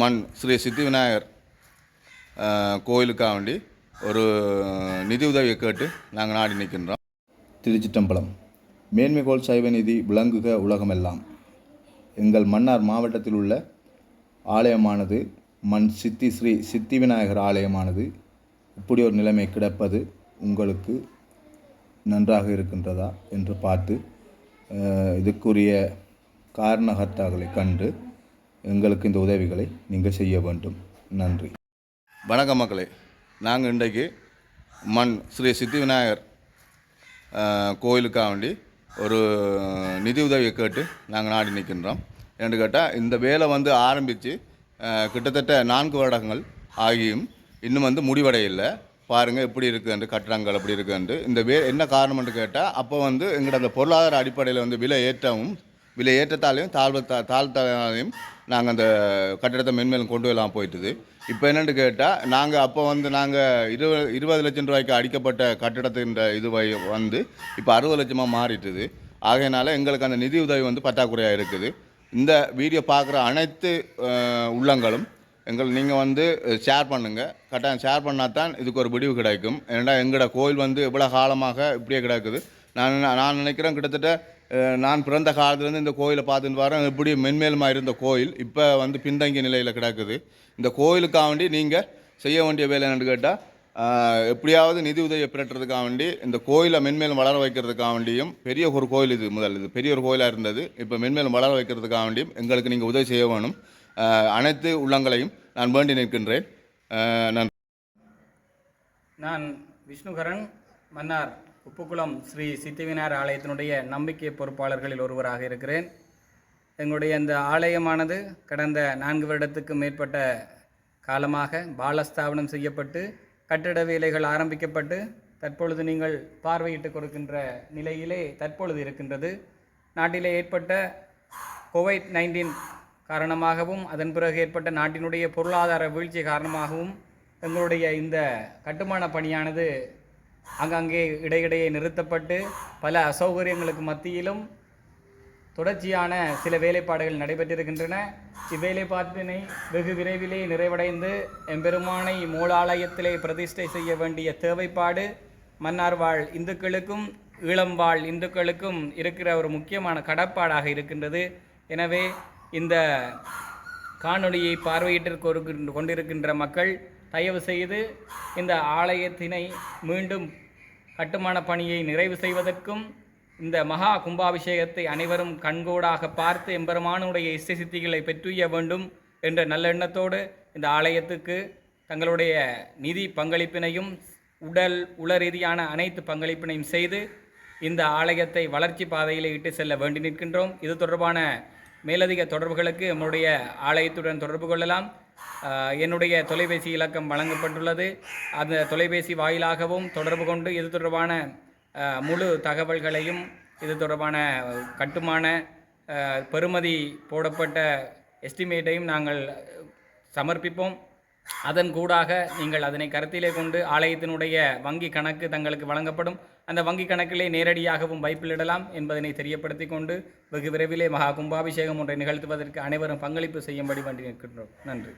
மண் ஸ்ரீ சித்தி விநாயகர் கோயிலுக்காக வேண்டி ஒரு நிதி உதவியை கேட்டு நாங்கள் நாடி நிற்கின்றோம் திருச்சிட்டம்பலம் மேன்மைகோள் சைவ நிதி விளங்குக உலகமெல்லாம். எங்கள் மன்னார் மாவட்டத்தில் உள்ள ஆலயமானது மண் சித்தி ஸ்ரீ சித்தி விநாயகர் ஆலயமானது. இப்படி ஒரு நிலைமை கிடப்பது உங்களுக்கு நன்றாக இருக்கின்றதா என்று பார்த்து இதுக்குரிய காரணகர்த்தாக்களை கண்டு எங்களுக்கு இந்த உதவிகளை நீங்கள் செய்ய வேண்டும் நன்றி வணக்கம் மக்களே நாங்கள் இன்றைக்கு மண் ஸ்ரீ சித்தி விநாயகர் கோயிலுக்காக வேண்டி ஒரு நிதி உதவியை கேட்டு நாங்கள் நாடி நிற்கின்றோம் என்று கேட்டால் இந்த வேலை வந்து ஆரம்பித்து கிட்டத்தட்ட நான்கு வருடங்கள் ஆகியும் இன்னும் வந்து முடிவடையில்லை பாருங்கள் எப்படி இருக்குன்ட்டு கட்டடங்கள் எப்படி என்று இந்த வே என்ன காரணம்னு கேட்டால் அப்போ வந்து எங்களோட அந்த பொருளாதார அடிப்படையில் வந்து விலை ஏற்றமும் விலை ஏற்றத்தாலையும் தாழ்வு தாழ்த்தாலையும் நாங்கள் அந்த கட்டிடத்தை மென்மேலும் கொண்டு வரலாம் போயிட்டுது. இப்போ என்னென்னு கேட்டால் நாங்கள் அப்போ வந்து நாங்கள் இருபது இருபது லட்சம் ரூபாய்க்கு அடிக்கப்பட்ட கட்டிடத்தின் இது வந்து இப்போ அறுபது லட்சமாக மாறிட்டுது. ஆகையினால எங்களுக்கு அந்த நிதி உதவி வந்து பற்றாக்குறையாக இருக்குது. இந்த வீடியோ பார்க்குற அனைத்து உள்ளங்களும் எங்கள் நீங்கள் வந்து ஷேர் பண்ணுங்கள் கட்டாயம் ஷேர் பண்ணால் தான் இதுக்கு ஒரு முடிவு கிடைக்கும். ஏன்னா எங்களோட கோயில் வந்து இவ்வளோ காலமாக இப்படியே கிடக்குது. நான் நான் நினைக்கிறேன் கிட்டத்தட்ட நான் பிறந்த காலத்துலேருந்து இந்த கோயிலை பார்த்துட்டு வரேன். இப்படி மென்மேலுமாக இருந்த கோயில். இப்போ வந்து பின்தங்கிய நிலையில் கிடக்குது. இந்த கோயிலுக்காக வேண்டி நீங்கள் செய்ய வேண்டிய வேலை என்னென்னு கேட்டால் எப்படியாவது நிதி உதவியை பெறட்டுறதுக்காக வேண்டி இந்த கோயிலை மென்மேலும் வளர வைக்கிறதுக்காக வேண்டியும் பெரிய ஒரு கோயில் இது முதல். இது பெரிய ஒரு கோயிலாக இருந்தது. இப்போ மென்மேலும் வளர வைக்கிறதுக்காக வேண்டியும் எங்களுக்கு நீங்கள் உதவி செய்ய வேணும். அனைத்து உள்ளங்களையும் நான் வேண்டி நிற்கின்றேன். அஹ், நன்றி நான் விஷ்ணுகரன் மன்னார். உப்புக்குளம் ஸ்ரீ சித்திவினார் ஆலயத்தினுடைய நம்பிக்கை பொறுப்பாளர்களில் ஒருவராக இருக்கிறேன். எங்களுடைய இந்த ஆலயமானது கடந்த நான்கு வருடத்துக்கு மேற்பட்ட காலமாக பாலஸ்தாபனம் செய்யப்பட்டு கட்டிட வேலைகள் ஆரம்பிக்கப்பட்டு தற்பொழுது நீங்கள் பார்வையிட்டு கொடுக்கின்ற நிலையிலே தற்பொழுது இருக்கின்றது. நாட்டிலே ஏற்பட்ட கோவிட் நைன்டீன் காரணமாகவும் அதன் பிறகு ஏற்பட்ட நாட்டினுடைய பொருளாதார வீழ்ச்சி காரணமாகவும் எங்களுடைய இந்த கட்டுமான பணியானது அங்கங்கே இடையிடையே நிறுத்தப்பட்டு பல அசௌகரியங்களுக்கு மத்தியிலும் தொடர்ச்சியான சில வேலைப்பாடுகள் நடைபெற்றிருக்கின்றன. இவ்வேலைப்பாட்டினை வெகு விரைவிலே நிறைவடைந்து எம்பெருமானை மூலாலயத்திலே பிரதிஷ்டை செய்ய வேண்டிய தேவைப்பாடு மன்னார் வாழ் இந்துக்களுக்கும் ஈழம் வாழ் இந்துக்களுக்கும் இருக்கிற ஒரு முக்கியமான கடப்பாடாக இருக்கின்றது. எனவே இந்த காணொளியை பார்வையிட்டு கொண்டிருக்கின்ற மக்கள் தயவு செய்து இந்த ஆலயத்தினை மீண்டும் கட்டுமான பணியை நிறைவு செய்வதற்கும் இந்த மகா கும்பாபிஷேகத்தை அனைவரும் கண்கூடாக பார்த்து எம்பெருமானுடைய இசை சித்திகளை பெற்றுய வேண்டும் என்ற நல்லெண்ணத்தோடு இந்த ஆலயத்துக்கு தங்களுடைய நிதி பங்களிப்பினையும் உடல் உள ரீதியான அனைத்து பங்களிப்பினையும் செய்து இந்த ஆலயத்தை வளர்ச்சி பாதையில் இட்டு செல்ல வேண்டி நிற்கின்றோம். இது தொடர்பான மேலதிக தொடர்புகளுக்கு நம்முடைய ஆலயத்துடன் தொடர்பு கொள்ளலாம். என்னுடைய தொலைபேசி இலக்கம் வழங்கப்பட்டுள்ளது. அந்த தொலைபேசி வாயிலாகவும் தொடர்பு கொண்டு இது தொடர்பான முழு தகவல்களையும் இது தொடர்பான கட்டுமான பெறுமதி போடப்பட்ட எஸ்டிமேட்டையும் நாங்கள் சமர்ப்பிப்போம். அதன் கூடாக நீங்கள் அதனை கருத்திலே கொண்டு ஆலயத்தினுடைய வங்கி கணக்கு தங்களுக்கு வழங்கப்படும். அந்த வங்கி கணக்கிலே நேரடியாகவும் வைப்பிலிடலாம் என்பதனை தெரியப்படுத்தி கொண்டு வெகு விரைவிலே மகா கும்பாபிஷேகம் ஒன்றை நிகழ்த்துவதற்கு அனைவரும் பங்களிப்பு செய்யும்படி வேண்டி நிற்கின்றோம். நன்றி.